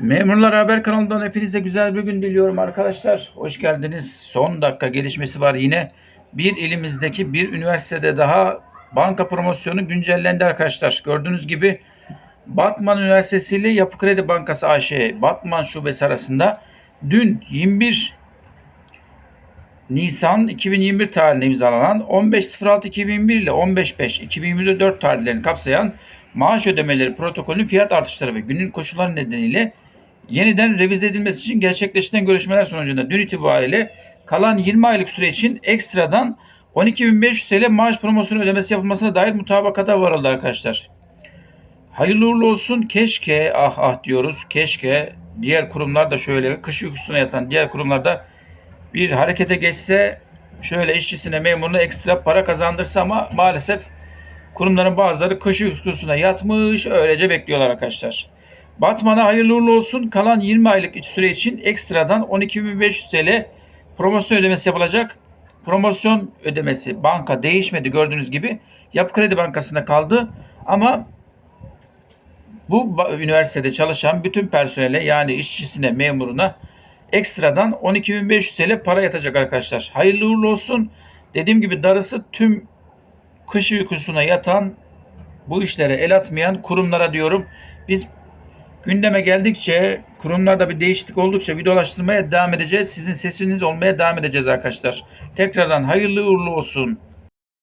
Memurlar Haber kanalından hepinize güzel bir gün diliyorum arkadaşlar. Hoş geldiniz. Son dakika gelişmesi var yine. Bir ilimizdeki bir üniversitede daha banka promosyonu güncellendi arkadaşlar. Gördüğünüz gibi Batman Üniversitesi ile Yapı Kredi Bankası AŞ Batman Şubesi arasında dün 21 Nisan 2021 tarihinde imzalanan 15.06.2021 ile 15.5.2024 tarihlerini kapsayan maaş ödemeleri protokolünün fiyat artışları ve günün koşulları nedeniyle yeniden revize edilmesi için gerçekleştirilen görüşmeler sonucunda dün itibariyle kalan 20 aylık süre için ekstradan 12.500 TL maaş promosyonu ödemesi yapılmasına dair mutabakata varıldı arkadaşlar. Hayırlı uğurlu olsun. Keşke ah ah diyoruz. Keşke diğer kurumlar da şöyle kış uykusuna yatan diğer kurumlar da bir harekete geçse şöyle işçisine memuruna ekstra para kazandırsa ama maalesef kurumların bazıları kış uykusuna yatmış öylece bekliyorlar arkadaşlar. Batman'a hayırlı uğurlu olsun. Kalan 20 aylık süre için ekstradan 12.500 TL promosyon ödemesi yapılacak. Promosyon ödemesi banka değişmedi gördüğünüz gibi. Yapı Kredi Bankası'nda kaldı. Ama bu üniversitede çalışan bütün personele yani işçisine, memuruna ekstradan 12.500 TL para yatacak arkadaşlar. Hayırlı uğurlu olsun. Dediğim gibi darısı tüm kış uykusuna yatan bu işlere el atmayan kurumlara diyorum. Biz gündeme geldikçe kurumlarda bir değişiklik oldukça videolaştırmaya devam edeceğiz. Sizin sesiniz olmaya devam edeceğiz arkadaşlar. Tekrardan hayırlı uğurlu olsun.